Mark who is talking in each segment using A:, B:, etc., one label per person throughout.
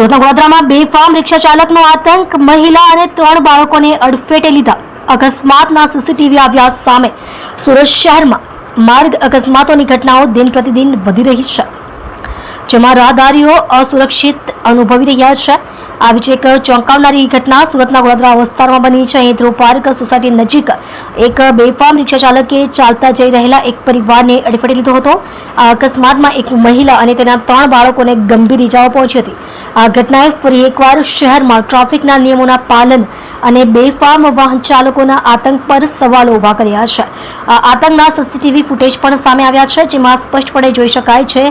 A: સુરતના વડોદરામાં બે ફાર્મ રિક્ષા ચાલકનો આતંક. મહિલા અને ત્રણ બાળકોને અડફેટે લીધા. અકસ્માતના સીસીટીવી આવ્યા સામે. સુરત શહેરમાં માર્ગ અકસ્માતોની ઘટનાઓ દિન પ્રતિદિન વધી રહી છે. જેમાં રાહદારીઓ અસુરક્ષિત અનુભવી રહ્યા છે. આવી જ એક ચોંકાવનારી ઘટના સુરતના વડોદરા વિસ્તારમાં બની છે. અહીં ધ્રુવ પાર્ક સોસાયટી નજીક એક બેફામ રિક્ષા ચાલકે ચાલતા જઈ રહેલા એક પરિવારને અડફેટે લીધો હતો. આ અકસ્માતમાં એક મહિલા અને તેના ત્રણ બાળકોને ગંભીર ઇજાઓ પહોંચી હતી. આ ઘટનાએ ફરી એકવાર શહેરમાં ટ્રાફિકના નિયમોના પાલન અને બેફામ વાહન ચાલકોના આતંક પર સવાલો ઊભા કર્યા છે. આ આતંકના સીસીટીવી ફૂટેજ પણ સામે આવ્યા છે, જેમાં સ્પષ્ટપણે જોઈ શકાય છે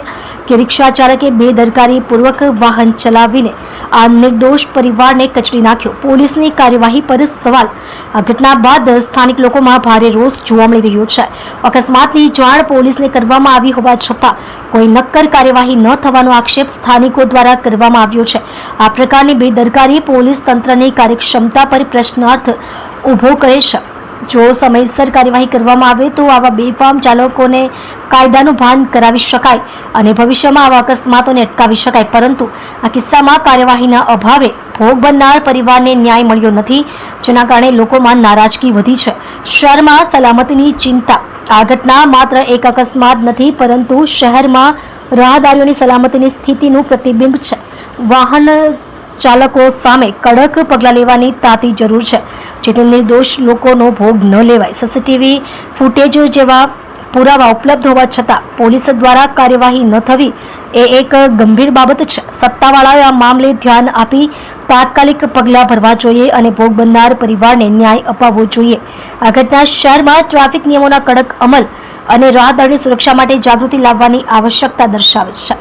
A: કે રિક્ષા ચાલકે બેદરકારીપૂર્વક વાહન ચલાવીને આ નિર્દોષ પરિવારને કચડી નાખ્યો. પોલીસની કાર્યવાહી પર સવાલ. આ ઘટના બાદ સ્થાનિક લોકોમાં ભારે રોષ જોવા મળી રહ્યો છે. અકસ્માતની જાણ પોલીસને કરવામાં આવી હોવા છતાં કોઈ નક્કર કાર્યવાહી ન થવાનો આક્ષેપ સ્થાનિકો દ્વારા કરવામાં આવ્યો છે. આ પ્રકારની બેદરકારી પોલીસ તંત્રની કાર્યક્ષમતા પર પ્રશ્નાર્થ ઊભો કરે છે. જો સમયસર કાર્યવાહી કરવામાં આવે તો આવા બેફામ ચાલકોને કાયદાનું ભાન કરાવી શકાય અને ભવિષ્યમાં આવા અકસ્માતોને અટકાવી શકાય. પરંતુ આ કિસ્સામાં કાર્યવાહીના અભાવે ભોગ બનનાર પરિવારને ન્યાય મળ્યો નથી, જેના કારણે લોકોમાં નારાજગી વધી છે. શહેરમાં સલામતીની ચિંતા. આ ઘટના માત્ર એક અકસ્માત નથી, પરંતુ શહેરમાં રાહદારીઓની સલામતીની સ્થિતિનું પ્રતિબિંબ છે. વાહન ચાલકો સામે કડક પગલાં લેવાની તાતી જરૂર છે. જેથી નિર્દોષ લોકોનો ભોગ ન લેવાય. સીસીટીવી ફૂટેજ જેવા પુરાવા ઉપલબ્ધ હોવા છતાં પોલીસ દ્વારા કાર્યવાહી ન થવી એ એક ગંભીર બાબત છે. સત્તાવાળાએ આ મામલે ધ્યાન આપી તાત્કાલિક પગલાં ભરવા જોઈએ અને ભોગ બનનાર પરિવારને ન્યાય અપાવવો જોઈએ. આ ઘટના શહેરમાં ટ્રાફિક નિયમોના કડક અમલ અને રાહદારની સુરક્ષા માટે જાગૃતિ લાવવાની આવશ્યકતા દર્શાવે છે.